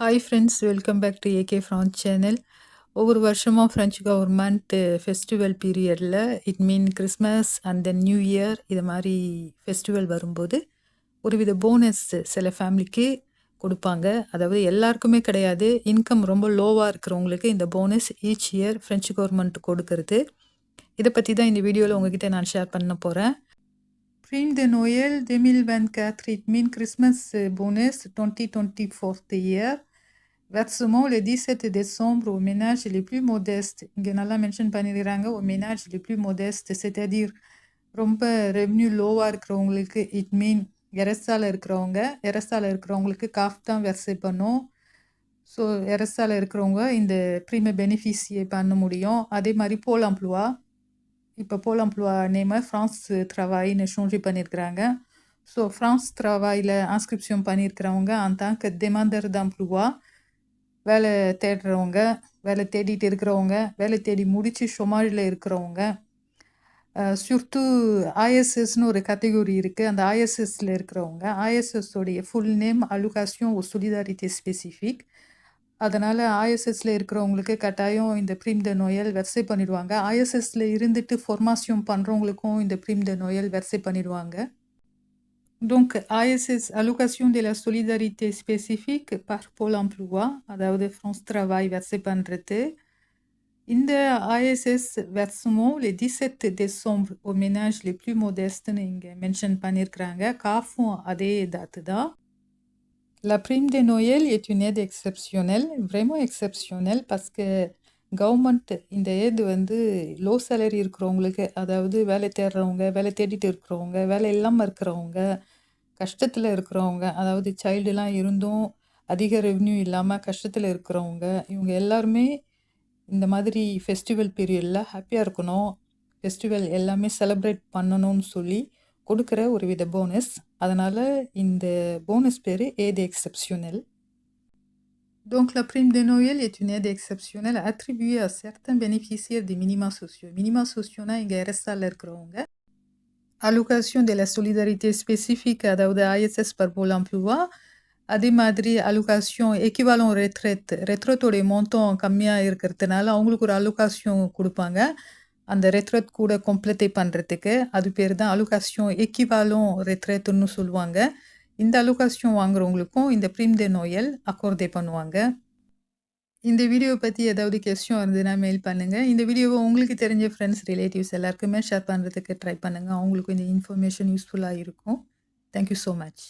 Hi friends welcome back to AK France channel ஒவ்வொரு வருஷமும் French government festival பீரியடில் it mean Christmas and then new year இது மாதிரி festival வரும்போது ஒரு வித போனஸ் சில ஃபேமிலிக்கு கொடுப்பாங்க. அதாவது எல்லாருக்குமே கிடையாது இன்கம் ரொம்ப லோவாக இருக்கிறவங்களுக்கு இந்த bonus each year French government கொடுக்கறது. இதை பற்றி தான் இந்த வீடியோவில் உங்ககிட்ட நான் ஷேர் பண்ண போகிறேன் Prime de Noël 2024, it mean Christmas twenty bonus 2024 year. Versement le 17 décembre aux ménages les plus modestes. இங்கே நல்லா மென்ஷன் பண்ணிடுறாங்க aux ménages les plus modestes, c'est-à-dire ரொம்ப ரெவன்யூ லோவாக இருக்கிறவங்களுக்கு இட் மீன் எரசால இருக்கிறவங்க எரசால இருக்கிறவங்களுக்கு காஃப் தான் வெர்சை பண்ணும் ஸோ எரசால இருக்கிறவங்க இந்த ப்ரீமிய பெனிஃபிஷியை பண்ண முடியும் அதே மாதிரி போல் அம்ப்ளுவா இப்போ போல் அம்ப்ளுவா நேமை ஃப்ரான்ஸ் ட்ரவாயின்னு சேஞ்ச் பண்ணியிருக்கிறாங்க ஸோ ஃப்ரான்ஸ் ட்ரவாயில் ஆன்ஸ்கிரிப்ஷன் பண்ணியிருக்கிறவங்க அந்த தாங்க demandeur d'emploi வேலை தேடுறவங்க வேலை தேடிட்டு இருக்கிறவங்க வேலை தேடி முடித்து சுமாரியில் இருக்கிறவங்க சுர்த்து ஐஎஸ்எஸ்னு ஒரு கேட்டகரி இருக்குது அந்த ஐஎஸ்எஸ்ல இருக்கிறவங்க ஐஎஸ்எஸ்ஸோடைய ஃபுல் நேம் அலுகாசியும் ஒரு solidarité ஸ்பெசிஃபிக் அதனால் ஐஎஸ்எஸ்ல இருக்கிறவங்களுக்கு கட்டாயம் இந்த ப்ரீம் த நோயல் வெர்சை பண்ணிடுவாங்க. ஐஎஸ்எஸ்ல இருந்துட்டு ஃபார்மாசியம் பண்ணுறவங்களுக்கும் இந்த ப்ரீம் த நோயல் வெர்சை பண்ணிடுவாங்க. Donc, ASS, allocation de la solidarité spécifique par Pôle emploi, à de France Travail versé retraité. In der ASS versement le 17 décembre aux ménages les plus modestes n'ing Menschenpanierkrange kafun ade datda. La prime de Noël est une aide exceptionnelle, vraiment exceptionnelle parce que government இந்த ஏது வந்து low salary இருக்கிறவங்களுக்கு அதாவது வேலை தேடுறவங்க வேலை தேடிட்டு இருக்கிறவங்க வேலை இல்லாமல் இருக்கிறவங்க கஷ்டத்தில் இருக்கிறவங்க அதாவது சைல்டுலாம் இருந்தும் அதிக ரெவன்யூ இல்லாமல் கஷ்டத்தில் இருக்கிறவங்க இவங்க எல்லாருமே இந்த மாதிரி ஃபெஸ்டிவல் பீரியடில் ஹாப்பியாக இருக்கணும். ஃபெஸ்டிவல் எல்லாமே செலப்ரேட் பண்ணணும்னு சொல்லி கொடுக்குற ஒரு வித போனஸ் அதனால் இந்த போனஸ் பேர் ஏது exceptional Donc, la prime de Noël est une aide exceptionnelle attribuée à certains bénéficiaires des minima sociaux. Minima sociaux, இங்கே அரசால் இருக்கிறவங்க allocation de la solidarité spécifique அதாவது ஐஎஸ்எஸ் பர் போல் அம்ப்ளூவா அதே மாதிரி allocation equivalent retraite ரெட்ரேட்டோடைய மொத்தம் கம்மியாக இருக்கிறதுனால அவங்களுக்கு ஒரு allocation கொடுப்பாங்க அந்த ரெட்ரேட் கூட கம்ப்ளீட்டே பண்ணுறதுக்கு அது பேர் தான் allocation equivalent retraiteன்னு சொல்லுவாங்க இந்த அலோகாசியம் வாங்குறவங்களுக்கும் இந்த ப்ரீம் de நோயல் அக்கார்டே பண்ணுவாங்க. இந்த வீடியோ பற்றி ஏதாவது கொஸ்டின் இருந்ததுன்னா மெயில் பண்ணுங்கள் இந்த வீடியோவை உங்களுக்கு தெரிஞ்ச ஃப்ரெண்ட்ஸ் ரிலேட்டிவ்ஸ் எல்லாருக்குமே ஷேர் பண்ணுறதுக்கு ட்ரை பண்ணுங்கள் அவங்களுக்கும் இந்த இன்ஃபர்மேஷன் யூஸ்ஃபுல்லாக இருக்கும். Thank you so much